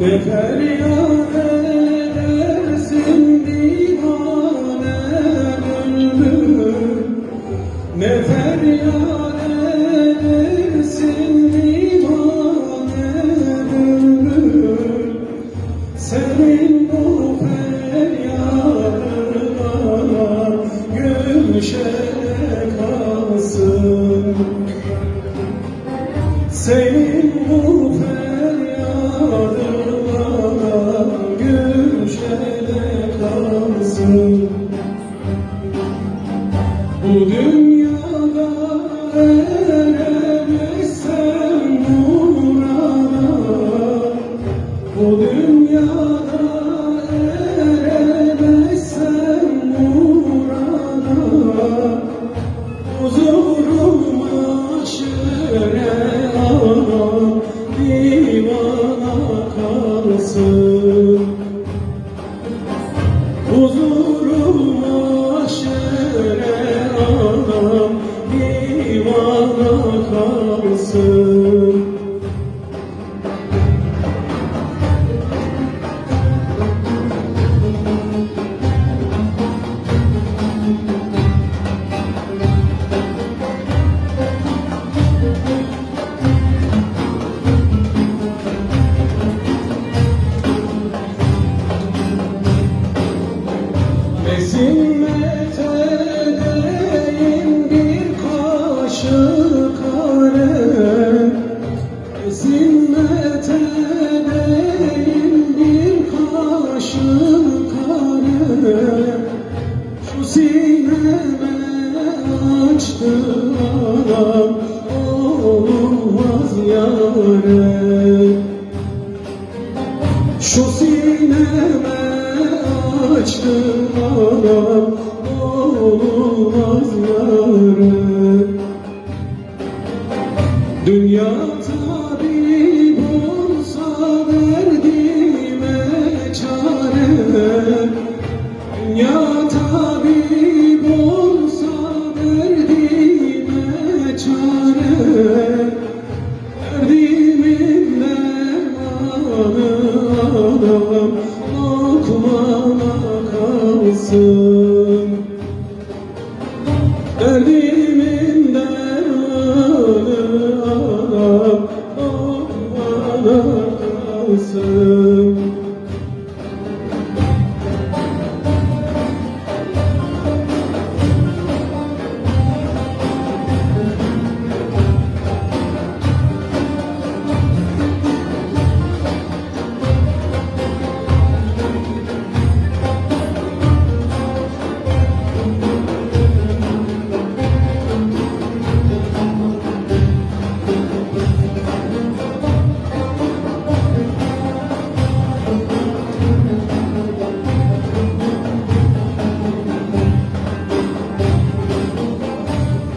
Ne feryat edersin divane bülbül Ne feryat edersin divane bülbül Senin bu feryadına gülşene kalsın. Senin bu Bu dünyada eremezsen murada Bu dünyada eremezsen murada Huzurum kalsın Mesimmet edeyim bir kaşık sineme açtım anam olmaz yarem şu sineme açtım anam olmaz yarım Dünya kalsın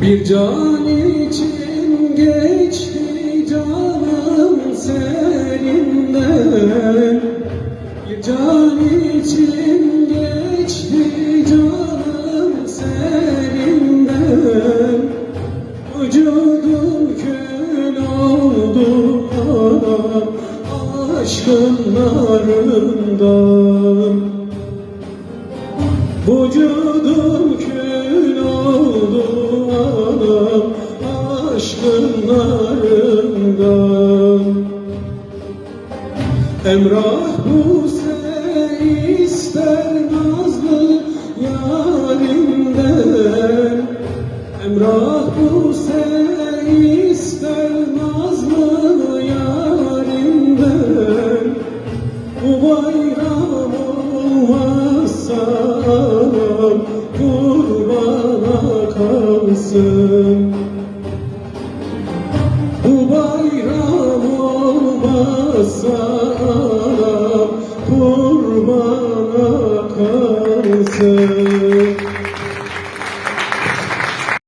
Bir can için geçti canım serinden Bir can için geçti canım serinden Vücudum kül oldu anam aşkın narından. Vücudum kül Buse ister nazlı yarimden? Emrah Buse ister nazlı yarimden? Bu bayram olmazsa kurbana kalsın. Bu bayram olmazsa